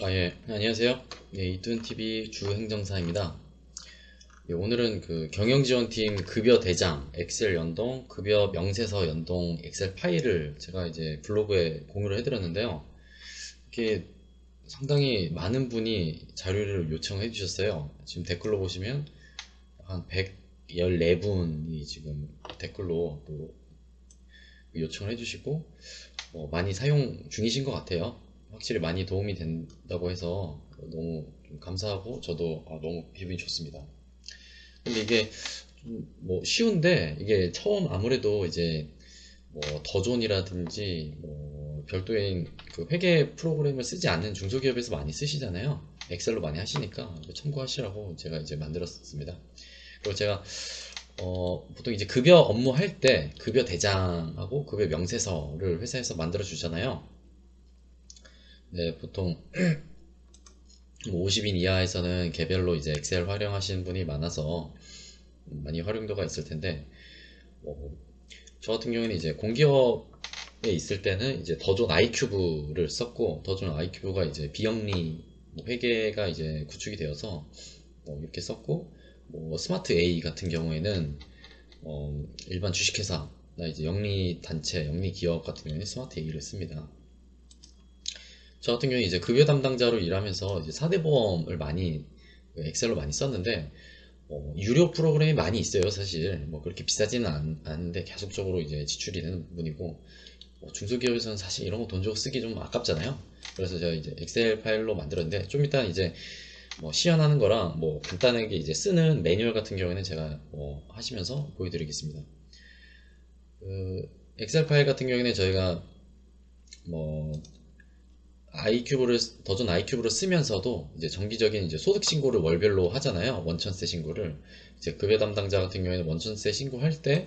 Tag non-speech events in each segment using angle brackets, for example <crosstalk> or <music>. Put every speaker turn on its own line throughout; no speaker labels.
아, 예. 안녕하세요. 예, 이툰TV 주행정사입니다. 예, 오늘은 그 경영지원팀 급여 대장, 엑셀 연동, 급여 명세서 연동 엑셀 파일을 제가 이제 블로그에 공유를 해드렸는데요. 이렇게 상당히 많은 분이 자료를 요청해 주셨어요. 지금 댓글로 보시면 한 114분이 지금 댓글로 또 요청을 해 주시고 어, 많이 사용 중이신 것 같아요. 확실히 많이 도움이 된다고 해서 너무 좀 감사하고 저도 아, 너무 기분이 좋습니다. 근데 이게 좀뭐 쉬운데 이게 처음 아무래도 이제 뭐 더존이라든지 뭐 별도의 그 회계 프로그램을 쓰지 않는 중소기업에서 많이 쓰시잖아요. 엑셀로 많이 하시니까 참고하시라고 제가 이제 만들었습니다. 그리고 제가 어, 보통 이제 급여 업무 할 때 급여 대장하고 급여 명세서를 회사에서 만들어 주잖아요. 네, 보통 뭐 50인 이하에서는 개별로 이제 엑셀 활용하시는 분이 많아서 많이 활용도가 있을 텐데 뭐, 저 같은 경우에는 이제 공기업에 있을 때는 이제 더존 아이큐브를 썼고 더존 아이큐브가 이제 비영리 뭐 회계가 이제 구축이 되어서 뭐 이렇게 썼고 뭐 스마트 A 같은 경우에는 어, 일반 주식회사 나 이제 영리 단체 영리 기업 같은 경우에는 스마트 A를 씁니다. 저 같은 경우에 이제 급여 담당자로 일하면서 이제 4대 보험을 많이 그 엑셀로 많이 썼는데 어, 유료 프로그램이 많이 있어요 사실. 뭐 그렇게 비싸지는 않, 않은데 계속적으로 이제 지출이 되는 부분이고 뭐 중소기업에서는 사실 이런 거 돈 주고 쓰기 좀 아깝잖아요. 그래서 제가 이제 엑셀 파일로 만들었는데 좀 이따 이제 뭐 시연하는 거랑 뭐 간단하게 이제 쓰는 매뉴얼 같은 경우에는 제가 뭐 하시면서 보여드리겠습니다. 그 엑셀 파일 같은 경우에는 저희가 뭐 아이큐브를 더존 아이큐브를 쓰면서도 이제 정기적인 이제 소득 신고를 월별로 하잖아요. 원천세 신고를 이제 급여 담당자 같은 경우에는 원천세 신고할 때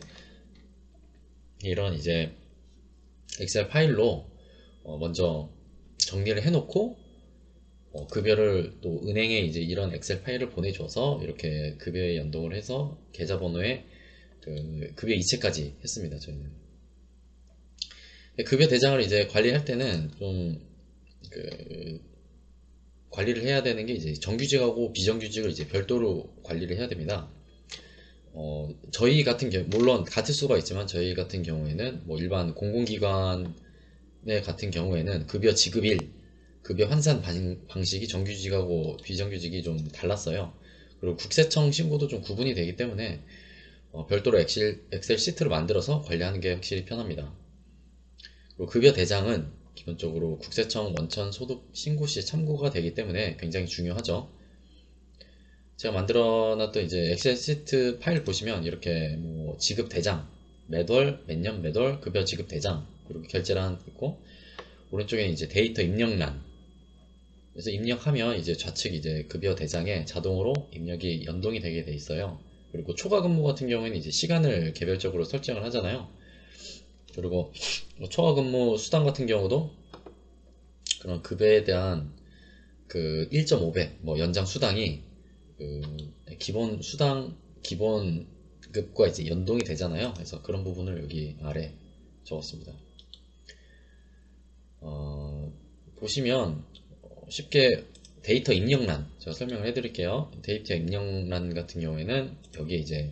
이런 이제 엑셀 파일로 어 먼저 정리를 해놓고 어 급여를 또 은행에 이제 이런 엑셀 파일을 보내줘서 이렇게 급여에 연동을 해서 계좌번호에 그 급여 이체까지 했습니다. 저희는 급여 대장을 이제 관리할 때는 좀 그 관리를 해야 되는 게 이제 정규직하고 비정규직을 이제 별도로 관리를 해야 됩니다. 어, 저희 같은 경우, 물론 같을 수가 있지만 저희 같은 경우에는 뭐 일반 공공기관의 같은 경우에는 급여 지급일, 급여 환산 방식이 정규직하고 비정규직이 좀 달랐어요. 그리고 국세청 신고도 좀 구분이 되기 때문에 어, 별도로 엑셀, 엑셀 시트를 만들어서 관리하는 게 확실히 편합니다. 그리고 급여 대장은 기본적으로 국세청 원천 소득 신고 시에 참고가 되기 때문에 굉장히 중요하죠. 제가 만들어 놨던 이제 엑셀 시트 파일 보시면 이렇게 뭐 지급 대장, 매월, 매년 매월, 급여 지급 대장, 그리고 결제란 있고, 오른쪽에는 이제 데이터 입력란. 그래서 입력하면 이제 좌측 이제 급여 대장에 자동으로 입력이 연동이 되게 돼 있어요. 그리고 초과 근무 같은 경우에는 이제 시간을 개별적으로 설정을 하잖아요. 그리고 뭐 초과 근무 수당 같은 경우도 그런 급여에 대한 그 1.5배 뭐 연장 수당이 그 기본 수당 기본 급과 이제 연동이 되잖아요. 그래서 그런 부분을 여기 아래 적었습니다. 어, 보시면 쉽게 데이터 입력란 제가 설명을 해드릴게요. 데이터 입력란 같은 경우에는 여기에 이제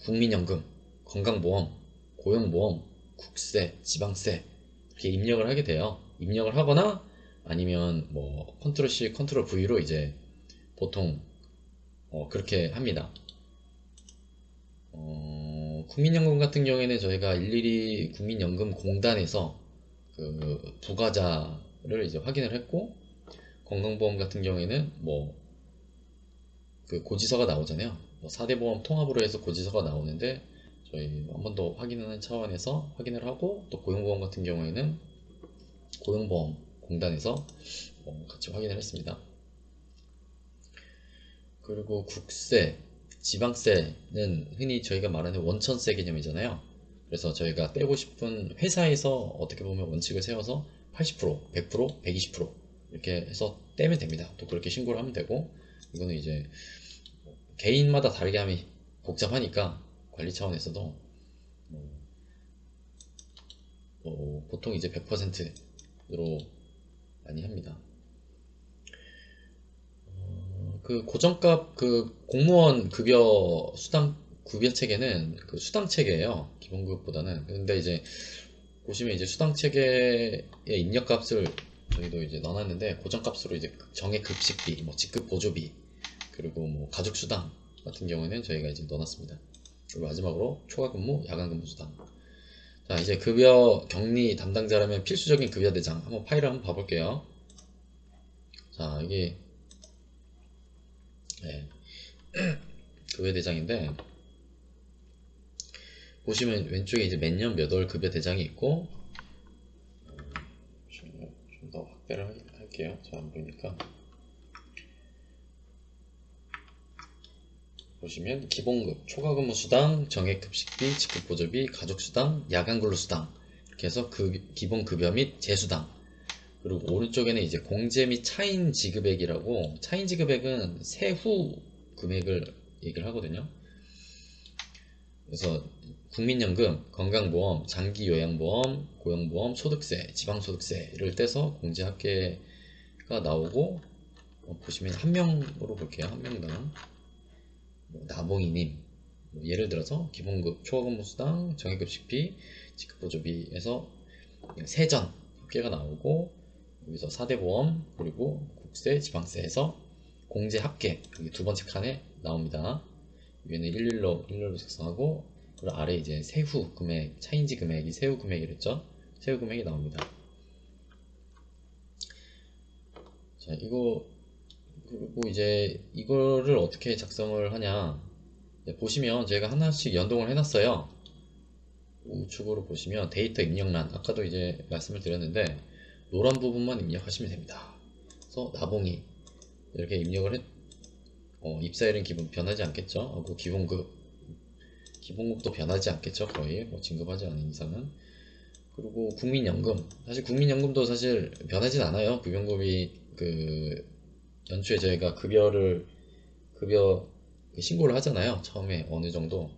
국민연금, 건강보험, 고용보험, 국세, 지방세 이렇게 입력을 하게 돼요. 입력을 하거나 아니면 뭐 컨트롤 C, 컨트롤 V로 이제 보통 어 그렇게 합니다. 어 국민연금 같은 경우에는 저희가 일일이 국민연금 공단에서 그 부가자를 이제 확인을 했고 건강보험 같은 경우에는 뭐 그 고지서가 나오잖아요. 뭐 4대 보험 통합으로 해서 고지서가 나오는데 저희 한 번 더 확인하는 차원에서 확인을 하고 또 고용보험 같은 경우에는 고용보험 공단에서 뭐 같이 확인을 했습니다. 그리고 국세, 지방세는 흔히 저희가 말하는 원천세 개념이잖아요. 그래서 저희가 떼고 싶은 회사에서 어떻게 보면 원칙을 세워서 80%, 100%, 120% 이렇게 해서 떼면 됩니다. 또 그렇게 신고를 하면 되고 이거는 이제 개인마다 다르게 하면 복잡하니까 관리 차원에서도 뭐, 뭐 보통 이제 100%로 많이 합니다. 그 고정값 그 공무원 급여 수당 급여 체계는 그 수당 체계예요. 기본급보다는. 근데 이제 보시면 이제 수당 체계의 입력값을 저희도 이제 넣어놨는데 고정값으로 이제 정액 급식비, 뭐 직급 보조비, 그리고 뭐 가족 수당 같은 경우에는 저희가 이제 넣어놨습니다. 그리고 마지막으로 초과 근무, 야간 근무 수당. 자 이제 급여 격리 담당자라면 필수적인 급여 대장 한번 파일을 한번 봐볼게요. 자 이게 네. <clears throat> 급여 대장인데 보시면 왼쪽에 이제 몇 년 몇 월 급여 대장이 있고 좀 더 확대를 할- 할게요. 잘 안 보이니까 보시면 기본급, 초과근무 수당, 정액급식비, 직급보조비, 가족수당, 야간근로수당 이렇게 해서 그 기본 급여 및 재수당 그리고 오른쪽에는 이제 공제 및 차인 지급액이라고 차인 지급액은 세후 금액을 얘기를 하거든요. 그래서 국민연금, 건강보험, 장기요양보험, 고용보험, 소득세, 지방소득세를 떼서 공제합계가 나오고 어, 보시면 한 명으로 볼게요. 한 명당 뭐 나봉이님 뭐 예를 들어서 기본급, 초과근무수당, 정액급 식비, 직급보조비에서 세전 합계가 나오고 여기서 4대 보험 그리고 국세, 지방세에서 공제 합계 여기 두 번째 칸에 나옵니다. 위에는 11로 11로 작성하고 그리고 아래 이제 세후 금액, 차인지 금액이 세후 금액이랬죠? 세후 금액이 나옵니다. 자, 이거 그리고 이제 이거를 어떻게 작성을 하냐? 네, 보시면 제가 하나씩 연동을 해놨어요. 우측으로 보시면 데이터 입력란 아까도 이제 말씀을 드렸는데 노란 부분만 입력하시면 됩니다. 그래서 나봉이 이렇게 입력을 했, 어, 입사일은 기본 변하지 않겠죠. 어, 그 기본급 기본급도 변하지 않겠죠. 거의 뭐 진급하지 않은 이상은 그리고 국민연금 사실 국민연금도 사실 변하진 않아요. 급여급이 그 연초에 저희가 급여를 급여 그 신고를 하잖아요. 처음에 어느 정도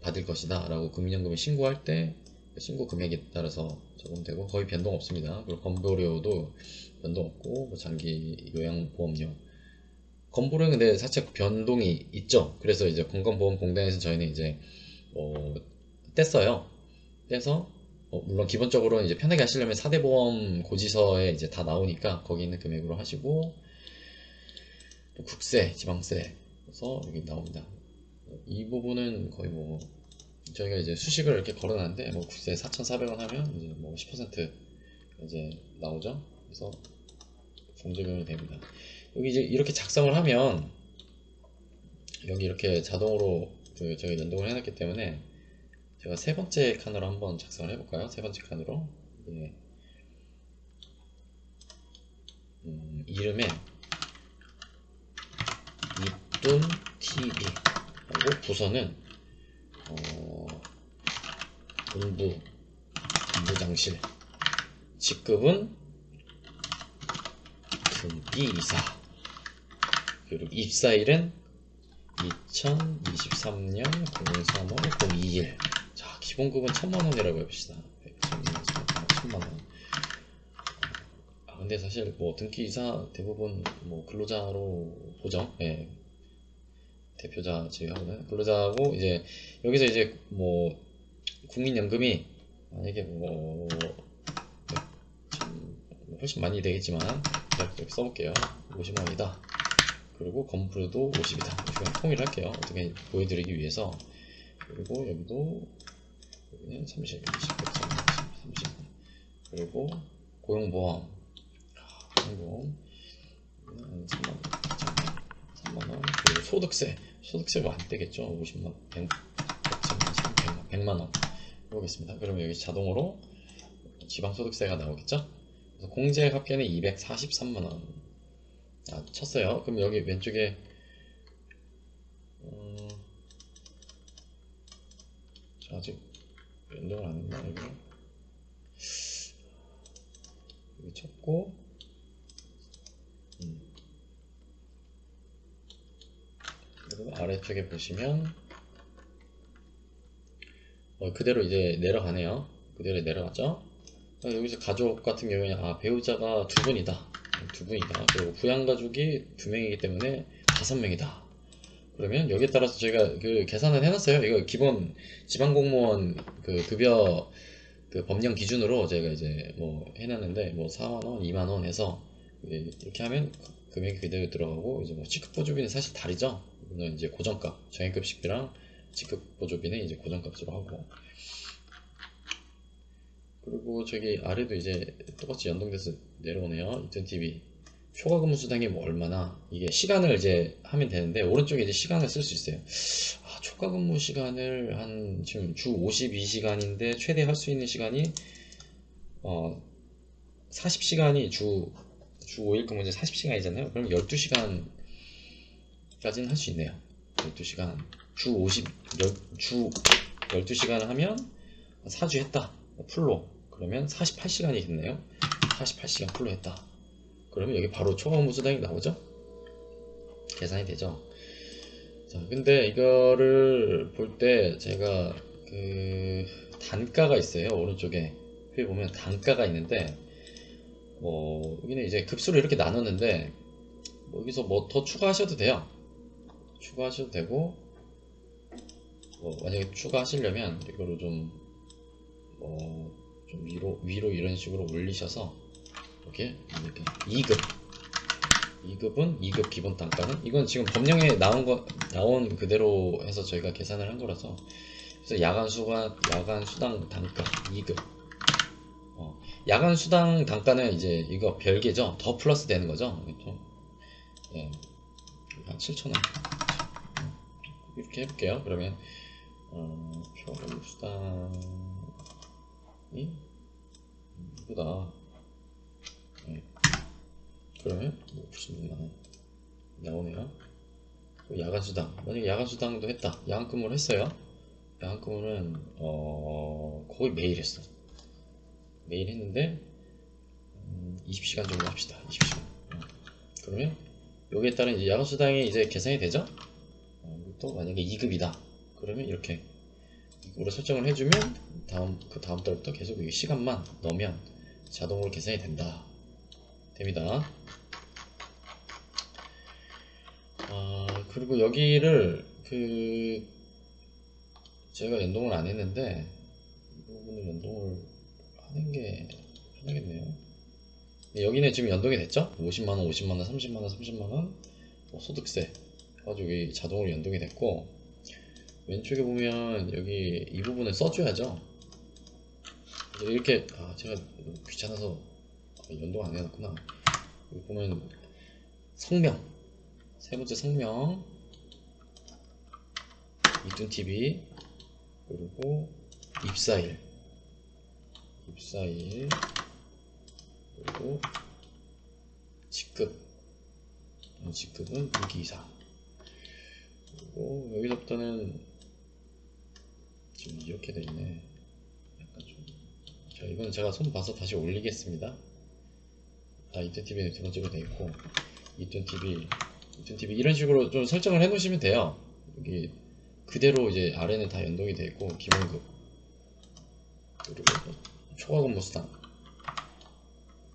받을 것이다 라고 국민연금에 신고할 때그 신고 금액에 따라서 적용되고 거의 변동 없습니다. 그리고 건보료도 변동 없고 뭐 장기 요양보험료 건보료는 근데 살짝 변동이 있죠. 그래서 이제 건강보험공단에서 저희는 이제 어, 뗐어요. 떼서 어, 물론 기본적으로 이제 편하게 하시려면 4대 보험 고지서에 이제 다 나오니까 거기 있는 금액으로 하시고 또 국세, 지방세 그래서 여기 나옵니다. 이 부분은 거의 뭐 저희가 이제 수식을 이렇게 걸어놨는데 뭐 국세 4,400원 하면 이제 뭐 10% 이제 나오죠. 그래서 공제금이 됩니다. 여기 이제 이렇게 작성을 하면 여기 이렇게 자동으로 그 저희 연동을 해놨기 때문에 제가 세 번째 칸으로 한번 작성을 해볼까요? 세 번째 칸으로 예. 음, 이름에 이쁨 TV 하고 부서는 어, 본부 본부장실. 직급은 금비 이사. 그리고 입사일은 2023년 03월 02일. 자 기본급은 천만원이라고 해봅시다. 1천만원. 아 근데 사실 뭐 등기이사 대부분 뭐 근로자로 보죠. 예. 대표자 제외하고는 근로자하고 이제 여기서 이제 뭐 국민연금이 만약에 뭐참 훨씬 많이 되겠지만 이렇게 써볼게요. 50만 원이다. 그리고 건프도 50이다. 그냥 통일할게요. 어떻게 보여드리기 위해서. 그리고 여기도 여기는 30, 20, 30 그리고 고용보험. 아, 고용보험. 3만 원 3만원 그리고 소득세 소득세가 안 되겠죠. 50만 100, 100만 100 만원. 해보겠습니다. 그러면 여기 자동으로 지방소득세가 나오겠죠? 그래서 공제 합계는 243만원. 아, 쳤어요. 그럼 여기 왼쪽에 음, 저 아직 연동을 안 했나 여기 여기 쳤고 음. 그리고 아래쪽에 보시면 어, 그대로 이제 내려가네요. 그대로 내려갔죠. 아, 여기서 가족 같은 경우에는 아 배우자가 두 분이다, 두 분이다. 그리고 부양 가족이 두 명이기 때문에 다섯 명이다. 그러면 여기에 따라서 저희가 그 계산을 해놨어요. 이거 기본 지방공무원 그 급여 그 법령 기준으로 제가 이제 뭐 해놨는데 뭐 4만 원, 2만 원 해서 예, 이렇게 하면 금액이 그대로 들어가고 이제 뭐 직급 보조비는 사실 다르죠. 이거는 이제 고정값, 정액급식비랑 직급 보조비는 이제 고정값으로 하고 그리고 저기 아래도 이제 똑같이 연동돼서 내려오네요. 이전 TV 초과 근무 수당이 뭐 얼마나 이게 시간을 이제 하면 되는데 오른쪽에 이제 시간을 쓸 수 있어요. 아, 초과 근무 시간을 한 지금 주 52시간인데 최대 할 수 있는 시간이 어 40시간이 주, 주 5일 근무 이제 40시간이잖아요. 그럼 12시간 까지는 할 수 있네요. 12시간. 주 50, 열, 주 12시간을 하면 4주 했다. 풀로. 그러면 48시간이겠네요. 48시간 풀로 했다. 그러면 여기 바로 초과 근무 수당이 나오죠? 계산이 되죠? 자, 근데 이거를 볼 때 제가 그 단가가 있어요. 오른쪽에. 여기 보면 단가가 있는데 뭐 여기는 이제 급수를 이렇게 나눴는데 뭐 여기서 뭐 더 추가하셔도 돼요. 추가하셔도 되고 뭐 만약에 추가하시려면 이거를 좀 뭐 좀 위로 위로 이런 식으로 올리셔서 이렇게 이렇게 2급. 2급은 2급 기본 단가는 이건 지금 법령에 나온 거 나온 그대로 해서 저희가 계산을 한 거라서. 그래서 야간 수가 야간 수당 단가 2급. 어, 야간 수당 단가는 이제 이거 별개죠? 더 플러스 되는 거죠? 좀, 예, 한 7,000원 이렇게 해볼게요. 그러면 어, 표금 수당이 이거다. 네. 그러면 뭐 96만원 나오네요. 그 야간수당. 만약에 야간수당도 했다. 야간근무를 했어요. 야간근무는 어 거의 매일 했어. 매일 했는데 음, 20시간 정도 합시다. 20시간. 어. 그러면 여기에 따른 야간수당이 이제 계산이 되죠 어, 또 만약에 2급이다 그러면 이렇게 이거로 설정을 해주면 다음 그 다음 달부터 계속 이 시간만 넣으면 자동으로 계산이 된다 됩니다. 아, 그리고 여기를 그 제가 연동을 안 했는데 이 부분을 연동을 하는 게 편하겠네요. 여기는 지금 연동이 됐죠? 50만원, 50만원, 30만원, 30만원 뭐 소득세 해가지고 여기 자동으로 연동이 됐고 왼쪽에 보면 여기 이 부분을 써줘야죠. 이렇게 아 제가 귀찮아서 연동 안 해놨구나. 여기 보면 성명 세 번째 성명 이툰 TV 그리고 입사일 입사일 그리고 직급 어, 직급은 6기 이상 그리고 여기서부터는 지금 이렇게 돼 있네. 약간 좀. 자, 이건 제가 손 봐서 다시 올리겠습니다. 다 이툰 TV는 두 번째로 돼 있고 이툰 TV, 이툰 TV 이런 식으로 좀 설정을 해 놓으시면 돼요. 여기 그대로 이제 아래는 다 연동이 돼 있고 기본급. 그리고 초과 근무 수당.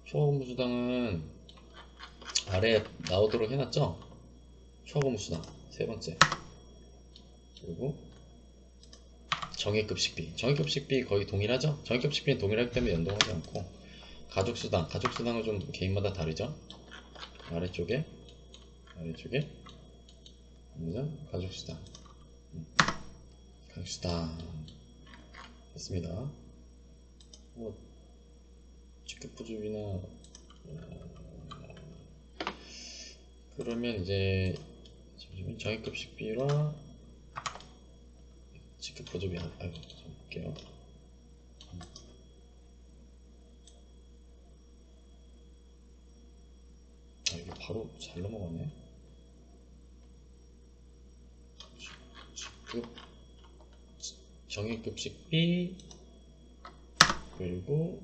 초과 근무 수당은 아래 나오도록 해놨죠. 초과 근무 수당. 세 번째 그리고 정액급식비. 정액급식비 거의 동일하죠? 정액급식비는 동일하기 때문에 연동하지 않고 가족수당 가족수당은 좀 개인마다 다르죠? 아래쪽에 아래쪽에? 가족수당. 음. 가족수당. 됐습니다. 뭐 직급보조비나 어, 그러면 이제 정액급식비와 직급 보조비 한, 아이고, 좀 볼게요. 아, 이게 바로 잘 넘어가네. 직급, 정액급 식비, 그리고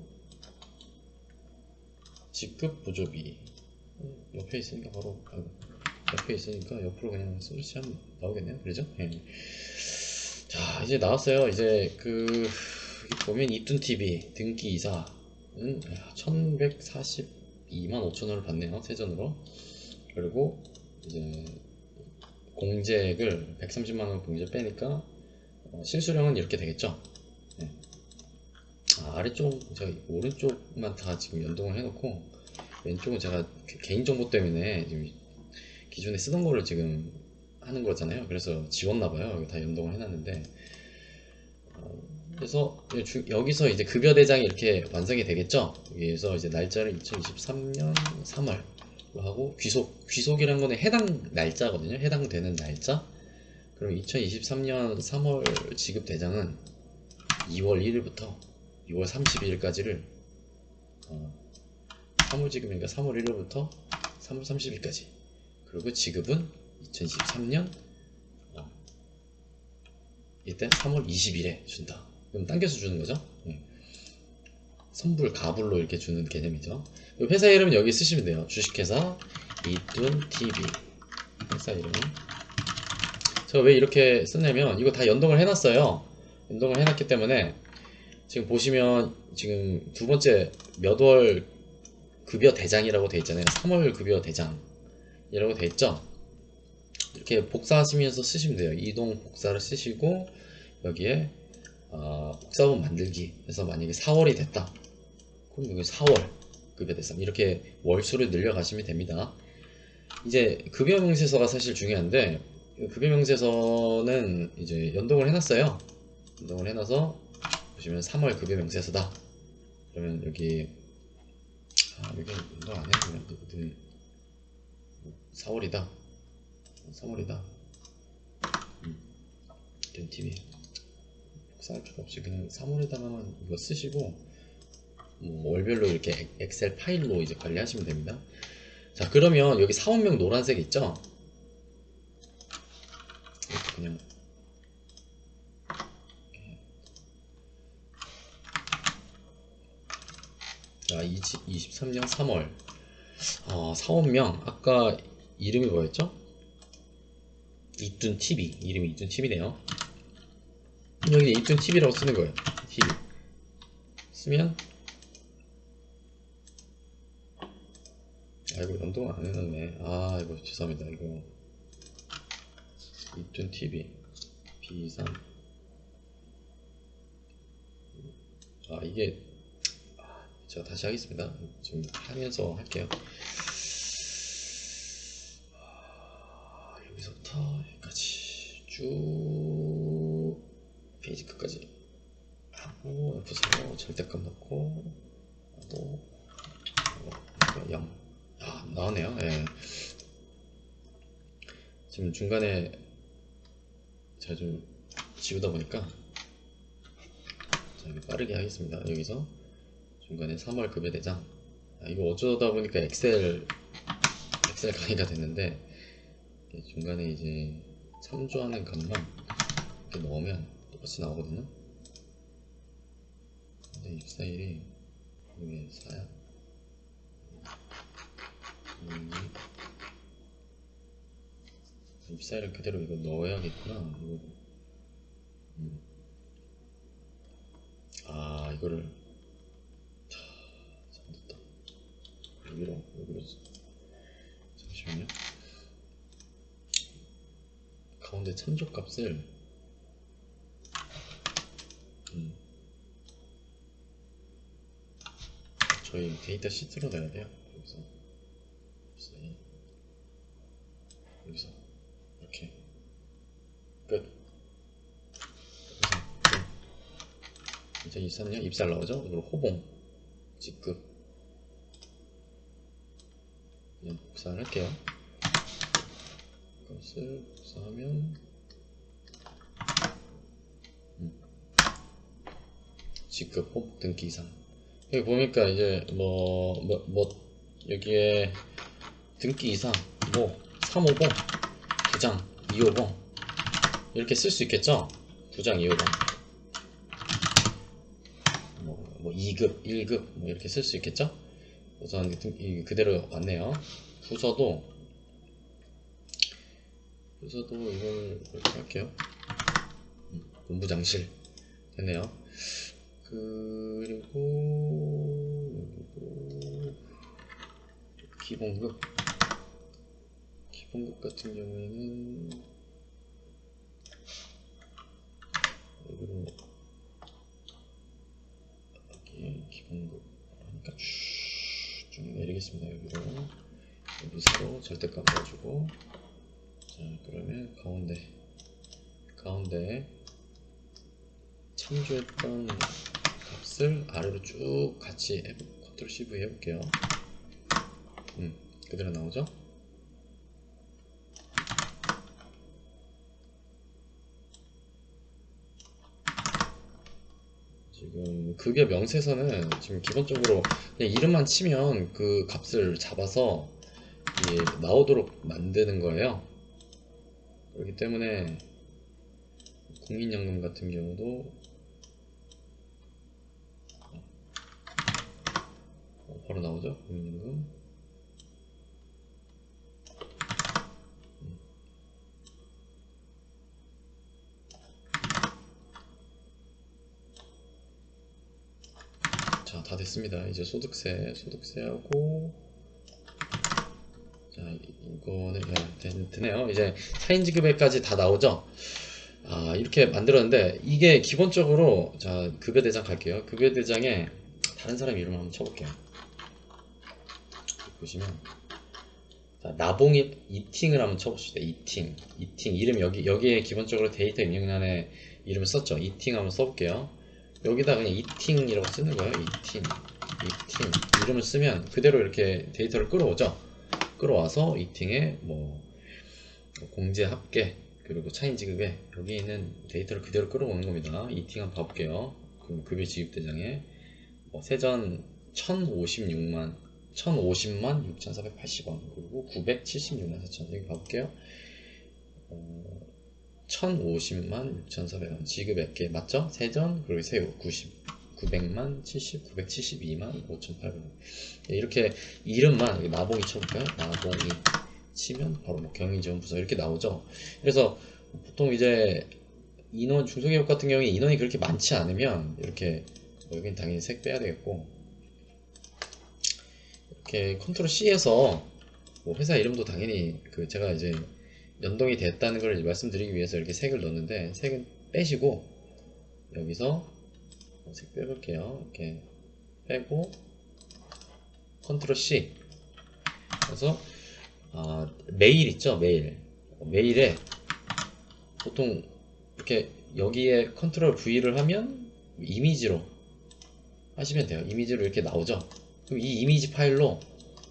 직급 보조비. 옆에 있으니까 바로, 아이고, 옆에 있으니까 옆으로 그냥 서치하면 나오겠네요. 그러죠? 예. 자 이제 나왔어요 이제 그 보면 이툰 TV 등기 이사는 1142만 5천원을 받네요 세전으로 그리고 이제 공제액을 130만 원 공제 빼니까 어, 실수령은 이렇게 되겠죠. 네. 아, 아래쪽 제가 오른쪽만 다 지금 연동을 해놓고 왼쪽은 제가 개- 개인정보 때문에 지금 기존에 쓰던 거를 지금 하는 거잖아요. 그래서 지웠나 봐요. 다 연동을 해놨는데 어, 그래서 주- 여기서 이제 급여 대장이 이렇게 완성이 되겠죠. 여기에서 이제 날짜를 2023년 3월 하고 귀속 귀속이라는 거는 해당 날짜거든요. 해당되는 날짜. 그럼 2023년 3월 지급 대장은 2월 1일부터 6월 31일까지를 어, 3월 지급이니까 3월 1일부터 3월 30일까지 그리고 지급은 2023년 어, 이때 3월 20일에 준다. 그럼 당겨서 주는 거죠. 예. 선불 가불로 이렇게 주는 개념이죠. 이 회사 이름 여기 쓰시면 돼요. 주식회사 이툰 TV 회사 이름. 제가 왜 이렇게 썼냐면 이거 다 연동을 해놨어요. 연동을 해놨기 때문에 지금 보시면 지금 두 번째 몇 월 급여 대장이라고 돼 있잖아요. 3월 급여 대장이라고 돼 있죠. 이렇게 복사하시면서 쓰시면 돼요. 이동 복사를 쓰시고 여기에 어, 복사본 만들기 해서 만약에 4월이 됐다. 그럼 여기 4월 급여 대상 이렇게 월수를 늘려가시면 됩니다. 이제 급여 명세서가 사실 중요한데 이 급여 명세서는 이제 연동을 해놨어요. 연동을 해놔서 보시면 3월 급여 명세서다. 그러면 여기 아 여기 연동 안 누구든 4월이다. 3월이다. 음. TV 복사할 필요 없이 그냥 3월에다가만 이거 쓰시고 뭐 월별로 이렇게 엑- 엑셀 파일로 이제 관리하시면 됩니다. 자 그러면 여기 사원명 노란색 있죠? 그냥 자 20, 23년 3월 어, 사원명 아까 이름이 뭐였죠? 이툰 TV 이름이 이툰 TV네요. 여기 이툰 TV라고 쓰는 거예요. TV 쓰면 아 이거 연동 안 해놨네. 아 이거 죄송합니다. 이거 이툰 TV B3 아 이게 아, 제가 다시 하겠습니다. 지금 하면서 할게요. 여기서부터 여기까지 쭉 페이지 끝까지 하고 F4 절대값 넣고 또 0. 아 나오네요. 예. 지금 중간에 제가 좀 지우다 보니까 자, 빠르게 하겠습니다. 여기서 중간에 3월 급여 대장 아, 이거 어쩌다 보니까 엑셀 엑셀 강의가 됐는데 중간에 이제 참조하는 값만 이렇게 넣으면 똑같이 나오거든요. 근데 입사일이 이게 4야. 음, 입사일은 그대로 이거 넣어야겠구나. 이거. 음. 아 이거를 자, 잘못했다. 여기로 여기로 잠시만요. 가운데 참조 값을. 음, 저희 데이터 시트로 넣어야 돼요. 여기서. 여기서 이렇게. 끝. 그래서. 2023년 입살 나오죠? 그리고 호봉. 직급. 그냥 복사를 할게요. 이것을 복사하면 음. 직급 호복 등기 이상 여기 보니까 이제 뭐, 뭐, 뭐 여기에 등기 이상 뭐 350, 부장 250 이렇게 쓸 수 있겠죠? 부장 250 뭐, 뭐 2급, 1급 뭐 이렇게 쓸 수 있겠죠? 우선 그대로 왔네요. 부서도 부서도 이걸 이렇게 할게요. 음, 본부장실 됐네요. 그리고 여기도 기본급 기본급 같은 경우에는 여기로 여기 기본급 그러니까 쭉, 쭉 내리겠습니다 여기로 여기서 절대값 넣어주고 자 그러면 가운데 가운데 참조했던 값을 아래로 쭉 같이 컨트롤 CV 해볼게요 음 그대로 나오죠 지금 급여 명세서는 지금 기본적으로 그냥 이름만 치면 그 값을 잡아서 나오도록 만드는 거예요. 그렇기 때문에 국민연금 같은 경우도 어, 바로 나오죠? 국민연금. 음. 자, 다 됐습니다. 이제 소득세, 소득세하고 자, 이거는 예, 되- 되네요. 이제 사인지급에까지 다 나오죠. 아, 이렇게 만들었는데 이게 기본적으로 자, 급여 대장 갈게요. 급여 대장에 다른 사람 이름 한번 쳐볼게요. 보시면 자, 나봉이 이팅을 한번 쳐봅시다. 이팅, 이팅 이름 여기 여기에 기본적으로 데이터 입력란에 이름을 썼죠. 이팅 한번 써볼게요. 여기다 그냥 이팅이라고 쓰는 거예요. 이팅, 이팅 이름을 쓰면 그대로 이렇게 데이터를 끌어오죠. 끌어와서 이팅에 뭐 공제 합계 그리고 차인 지급에 여기 있는 데이터를 그대로 끌어오는 겁니다. 이팅 한번 봐볼게요. 그럼 급여 지급 대장에 뭐 세전 1056만 1050만 6480원 그리고 976만 4천 여기 봐볼게요. 어, 1050만 6,400원 지급 액계 맞죠? 세전 그리고 세후 90 900만 70 972만 5,800원 이렇게 이름만 나봉이 쳐볼까요? 나봉이 치면 바로 뭐 경영지원부서 이렇게 나오죠. 그래서 보통 이제 인원 중소기업 같은 경우에 인원이 그렇게 많지 않으면 이렇게 뭐 여긴 당연히 색 빼야 되겠고 이렇게 컨트롤 C에서 뭐 회사 이름도 당연히 그 제가 이제 연동이 됐다는 걸 말씀드리기 위해서 이렇게 색을 넣었는데 색은 빼시고 여기서 색 빼볼게요. 이렇게 빼고 컨트롤 C. 그래서 아, 메일 있죠? 메일. 메일에 보통 이렇게 여기에 컨트롤 V를 하면 이미지로 하시면 돼요. 이미지로 이렇게 나오죠? 그럼 이 이미지 파일로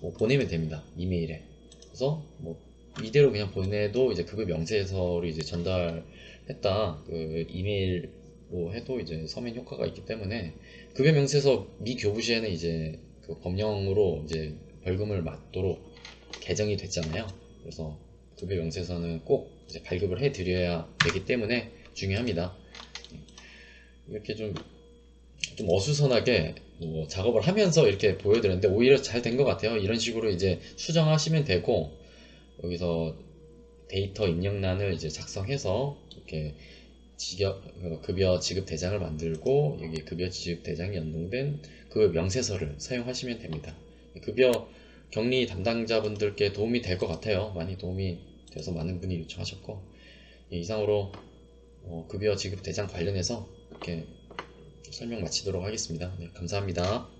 뭐 보내면 됩니다. 이메일에. 그래서 뭐 이대로 그냥 보내도 이제 급여 명세서로 이제 전달했다. 그 이메일 로 해도 이제 서면 효과가 있기 때문에 급여 명세서 미 교부 시에는 이제 그 법령으로 이제 벌금을 맞도록 개정이 됐잖아요. 그래서 급여 명세서는 꼭 이제 발급을 해 드려야 되기 때문에 중요합니다. 이렇게 좀, 좀 어수선하게 뭐 작업을 하면서 이렇게 보여드렸는데 오히려 잘 된 것 같아요. 이런 식으로 이제 수정하시면 되고 여기서 데이터 입력란을 이제 작성해서 이렇게 지겨, 어, 급여 지급 대장을 만들고 여기 급여 지급 대장이 연동된 그 명세서를 사용하시면 됩니다. 급여 격리 담당자분들께 도움이 될 것 같아요. 많이 도움이 돼서 많은 분이 요청하셨고 예, 이상으로 어, 급여 지급 대장 관련해서 이렇게 설명 마치도록 하겠습니다. 네, 감사합니다.